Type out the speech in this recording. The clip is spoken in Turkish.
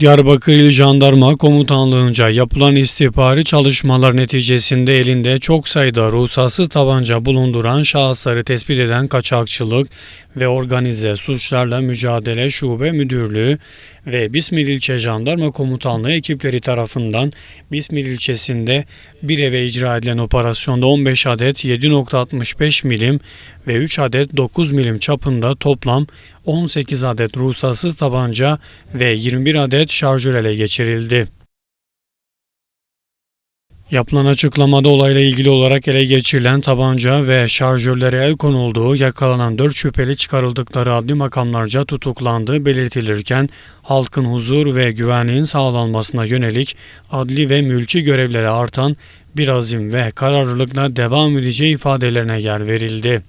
Diyarbakır İl Jandarma Komutanlığı'nca yapılan istihbari çalışmalar neticesinde elinde çok sayıda ruhsatsız tabanca bulunduran şahısları tespit eden kaçakçılık ve organize suçlarla mücadele şube müdürlüğü ve Bismil İlçe Jandarma Komutanlığı ekipleri tarafından Bismil ilçesinde bir eve icra edilen operasyonda 15 adet 7.65 milim ve 3 adet 9 milim çapında toplam 18 adet ruhsatsız tabanca ve 21 adet şarjör ele geçirildi. Yapılan açıklamada olayla ilgili olarak ele geçirilen tabanca ve şarjörlere el konulduğu, yakalanan 4 şüpheli çıkarıldıkları adli makamlarca tutuklandığı belirtilirken halkın huzur ve güvenliğin sağlanmasına yönelik adli ve mülki görevlere artan bir azim ve kararlılıkla devam edeceği ifadelerine yer verildi.